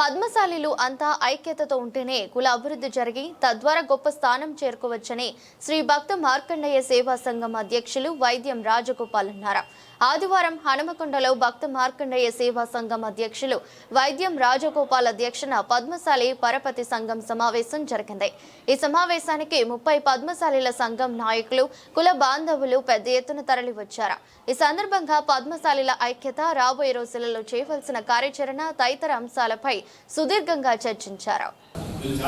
పద్మశాలిలు అంతా ఐక్యతతో ఉంటేనే కుల అభివృద్ధి జరిగి తద్వారా గొప్ప స్థానం చేరుకోవచ్చని శ్రీ భక్త మార్కండేయ సేవా సంఘం అధ్యక్షులు వైద్యం రాజగోపాల్ అన్నారు. ఆదివారం హనుమకొండలో భక్త మార్కండేయ సేవా సంఘం అధ్యక్షులు వైద్యం రాజగోపాల్ అధ్యక్షన పద్మశాలి పరపతి సంఘం సమావేశం జరిగింది. ఈ సమావేశానికి ముప్పై పద్మశాలిల సంఘం నాయకులు కుల బాంధవులు పెద్ద ఎత్తున తరలివచ్చారు. ఈ సందర్భంగా పద్మశాలిల ఐక్యత రాబోయే రోజులలో చేయవలసిన కార్యాచరణ తదితర అంశాలపై సుదీర్ఘంగా చర్చించారు. వీళ్ళు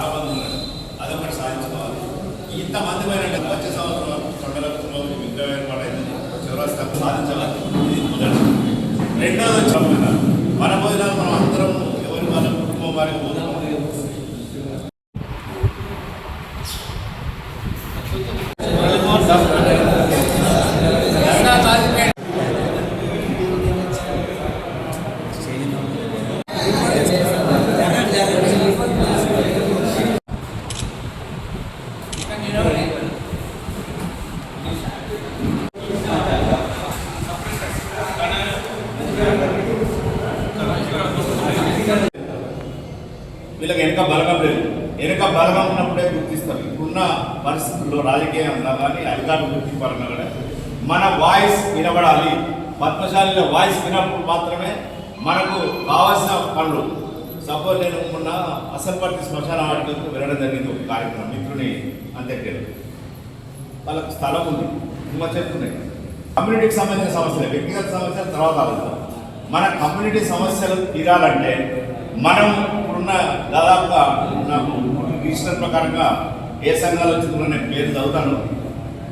మన భోజనాలు మనం అందరం ఎవరి మన కుటుంబం వారికి వీళ్ళకి వెనక బలగం లేదు. వెనక బలగం ఉన్నప్పుడే గుర్తిస్తాం ఇప్పుడున్న పరిస్థితుల్లో రాజకీయంగా కానీ అధికారులు గుర్తింపాలన్నా కూడా మన వాయిస్ వినబడాలి. పద్మశాలిలో వాయిస్ వినప్పుడు మాత్రమే మనకు కావాల్సిన పనులు. సపోజ్ నేను మొన్న అసల్పర్తి శ్మశాన వాటికి వెళ్ళడం జరిగింది ఒక కార్యక్రమం. మిత్రుని అంత్యక్రియలు. వాళ్ళకు స్థలం ఉంది. ఇంకా చెప్తున్నాయి కమ్యూనిటీకి సంబంధించిన సమస్యలు. వ్యక్తిగత సమస్యలు తర్వాత ఆలోచిద్దాం. మన కమ్యూనిటీ సమస్యలు తీరాలంటే మనం ఇప్పుడున్న దాదాపుగా నాకు రిజిస్టర్ ప్రకారంగా ఏ సంఘాలు వచ్చిందో నేను పేరు చదువుతాను.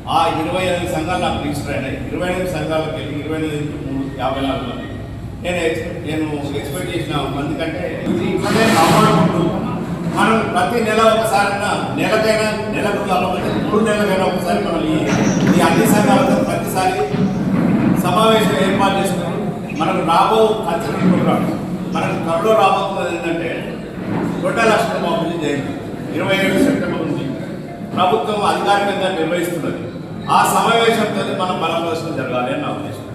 ఆ ఇరవై ఎనిమిది సంఘాలు నాకు రిజిస్టర్ అయినాయి. ఇరవై ఎనిమిది సంఘాలకు వెళ్ళి ఇరవై ఎనిమిది మూడు యాభై నాలుగు మంది. నేను ఎక్స్పెక్ట్ నేను ఎక్స్పెక్ట్ చేసిన మంది కంటే కాపాడుకుంటూ మనం ప్రతి నెల ఒకసారి నెలకైనా నెలకు మూడు నెలలకైనా ఒకసారి మనం ఈ ఈ అన్ని సంఘాలతో ప్రతిసారి సమావేశం ఏర్పాటు చేసుకుని మనకు రాబో కల్చరల్ ప్రోగ్రామ్ మనకు త్వరలో రాబోతున్నది ఏంటంటే రొట్టె లక్ష్మణ జయంతి. ఇరవై ఏడు సెప్టెంబర్ నుంచి ప్రభుత్వం అధికారికంగా నిర్వహిస్తున్నది. ఆ సమావేశంతో మన బల జరగాలి అని నా ఉద్దేశం